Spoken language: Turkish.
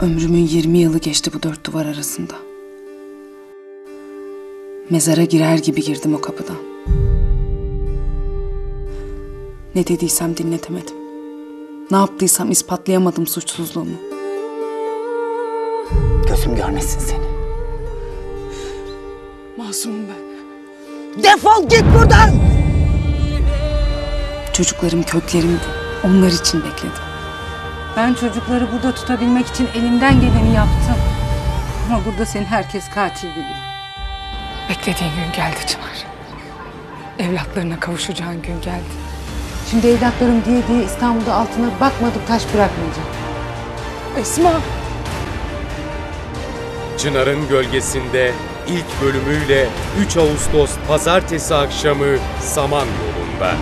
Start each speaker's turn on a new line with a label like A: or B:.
A: Ömrümün 20 yılı geçti bu dört duvar arasında. Mezara girer gibi girdim o kapıdan. Ne dediysem dinletemedim. Ne yaptıysam ispatlayamadım suçsuzluğumu.
B: Gözüm görmesin seni.
A: Masumum ben.
B: Defol git buradan!
A: Çocuklarım köklerimdi. Onlar için bekledim.
C: Ben çocukları burada tutabilmek için elimden geleni yaptım. Ama burada seni herkes katil biliyor.
D: Beklediğin gün geldi Çınar. Evlatlarına kavuşacağın gün geldi.
C: Şimdi evlatlarım diye diye İstanbul'da altına bakmadık taş bırakmayacağım.
D: Esma!
E: Çınar'ın Gölgesinde ilk bölümüyle 3 Ağustos pazartesi akşamı Samanyolu'nda.